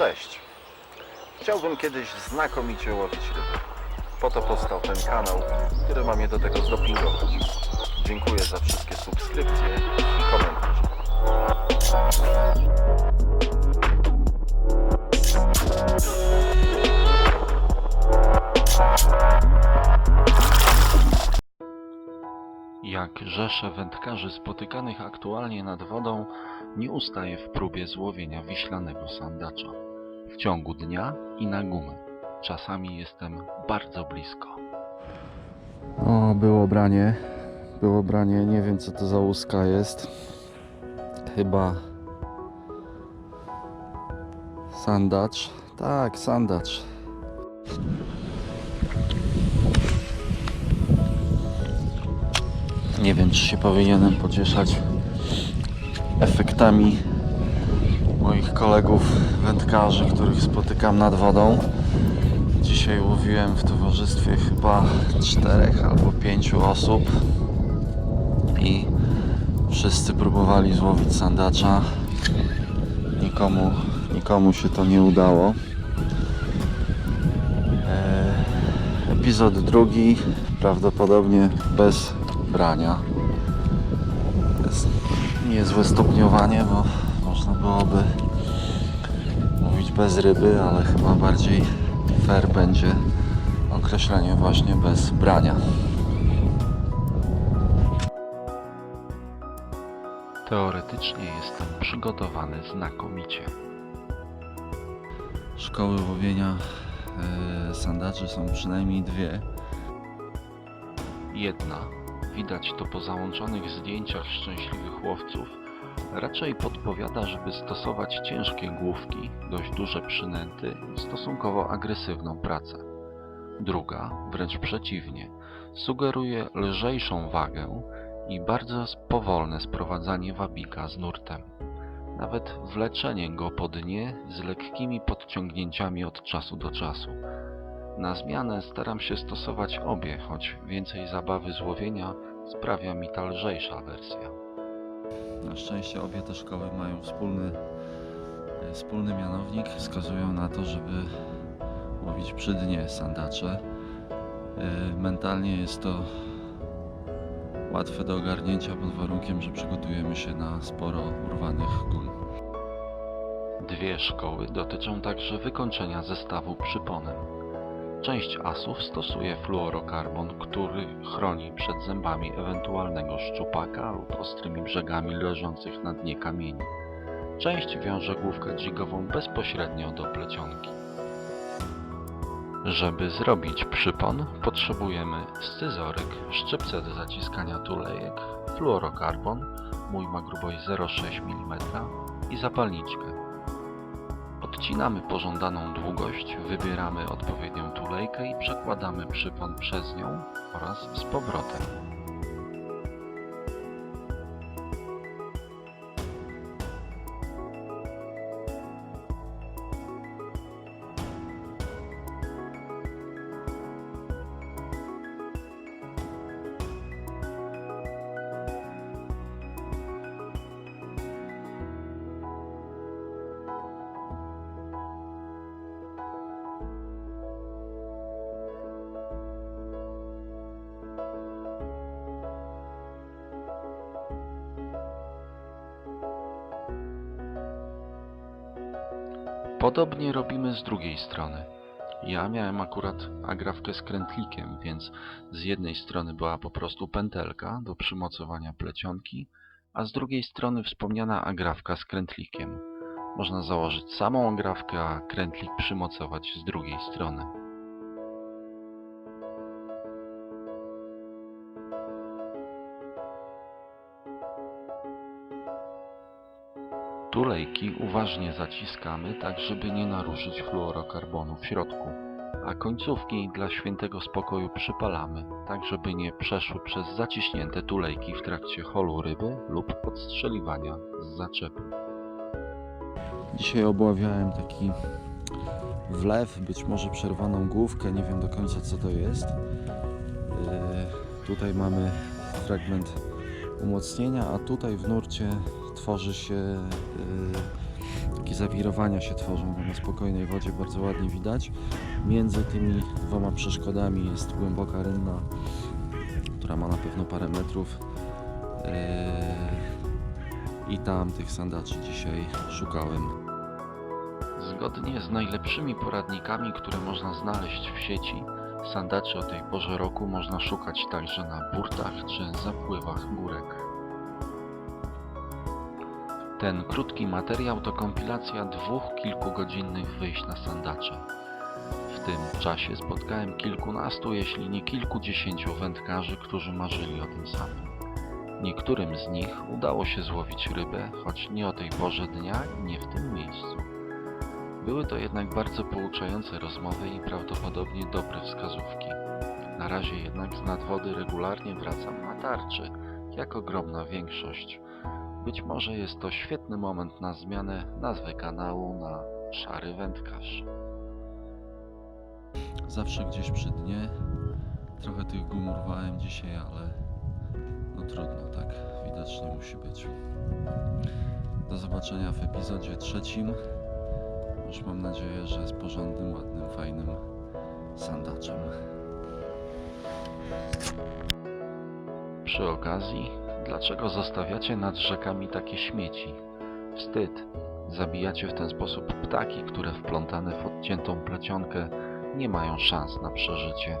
Cześć. Chciałbym kiedyś znakomicie łowić ryby. Po to powstał ten kanał, który ma mnie do tego zdopingować. Dziękuję za wszystkie subskrypcje i komentarze. Jak rzesze wędkarzy spotykanych aktualnie nad wodą nie ustaje w próbie złowienia wiślanego sandacza. W ciągu dnia i na gumę. Czasami jestem bardzo blisko. O, było branie. Było branie. Nie wiem co to za łuska jest. Chyba sandacz. Tak, sandacz. Nie wiem, czy się powinienem pocieszać efektami moich kolegów wędkarzy, których spotykam nad wodą. Dzisiaj łowiłem w towarzystwie chyba czterech albo pięciu osób i wszyscy próbowali złowić sandacza. Nikomu, nikomu się to nie udało. E, epizod drugi prawdopodobnie bez brania. Jest niezłe stopniowanie, bo można byłoby mówić bez ryby, ale chyba bardziej fair będzie określenie właśnie bez brania. Teoretycznie jestem przygotowany znakomicie. Szkoły łowienia e, sandaczy są przynajmniej dwie. Jedna, widać to po załączonych zdjęciach szczęśliwych łowców, raczej podpowiada, żeby stosować ciężkie główki, dość duże przynęty i stosunkowo agresywną pracę. Druga, wręcz przeciwnie, sugeruje lżejszą wagę i bardzo powolne sprowadzanie wabika z nurtem. Nawet wleczenie go po dnie z lekkimi podciągnięciami od czasu do czasu. Na zmianę staram się stosować obie, choć więcej zabawy z łowienia sprawia mi ta lżejsza wersja. Na szczęście obie te szkoły mają wspólny, e, wspólny mianownik. Wskazują na to, żeby łowić przy dnie sandacze. E, Mentalnie jest to łatwe do ogarnięcia pod warunkiem, że przygotujemy się na sporo urwanych gum. Dwie szkoły dotyczą także wykończenia zestawu przyponem. Część asów stosuje fluorokarbon, który chroni przed zębami ewentualnego szczupaka lub ostrymi brzegami leżących na dnie kamieni. Część wiąże główkę dżigową bezpośrednio do plecionki. Żeby zrobić przypon, potrzebujemy scyzoryk, szczypce do zaciskania tulejek, fluorokarbon, mój ma grubość 0,6 mm i zapalniczkę. Odcinamy pożądaną długość, wybieramy odpowiednią tulejkę i przekładamy przypon przez nią oraz z powrotem. Podobnie robimy z drugiej strony. Ja miałem akurat agrafkę z krętlikiem, więc z jednej strony była po prostu pętelka do przymocowania plecionki, a z drugiej strony wspomniana agrafka z krętlikiem. Można założyć samą agrafkę, a krętlik przymocować z drugiej strony. Tulejki uważnie zaciskamy, tak żeby nie naruszyć fluorokarbonu w środku, a końcówki dla świętego spokoju przypalamy, tak żeby nie przeszły przez zaciśnięte tulejki w trakcie holu ryby lub podstrzeliwania z zaczepu. Dzisiaj obławiałem taki wlew, być może przerwaną główkę, nie wiem do końca co to jest. Yy, tutaj mamy fragment umocnienia, a tutaj w nurcie tworzy się yy, takie zawirowania się tworzą na spokojnej wodzie, bardzo ładnie widać. Między tymi dwoma przeszkodami jest głęboka rynna, która ma na pewno parę metrów. Yy, I tam tych sandaczy dzisiaj szukałem. Zgodnie z najlepszymi poradnikami, które można znaleźć w sieci, sandaczy o tej porze roku można szukać także na burtach czy zapływach górek. Ten krótki materiał to kompilacja dwóch kilkugodzinnych wyjść na sandacze. W tym czasie spotkałem kilkunastu, jeśli nie kilkudziesięciu wędkarzy, którzy marzyli o tym samym. Niektórym z nich udało się złowić rybę, choć nie o tej porze dnia i nie w tym miejscu. Były to jednak bardzo pouczające rozmowy i prawdopodobnie dobre wskazówki. Na razie jednak z nadwody regularnie wracam na tarczy, jak ogromna większość. Być może jest to świetny moment na zmianę nazwy kanału na Szary Wędkarz. Zawsze gdzieś przy dnie. Trochę tych gum urwałem dzisiaj, ale no trudno, tak widocznie musi być. Do zobaczenia w epizodzie trzecim. Już mam nadzieję, że z porządnym, ładnym, fajnym sandaczem. Przy okazji, dlaczego zostawiacie nad rzekami takie śmieci? Wstyd. Zabijacie w ten sposób ptaki, które wplątane w odciętą plecionkę nie mają szans na przeżycie.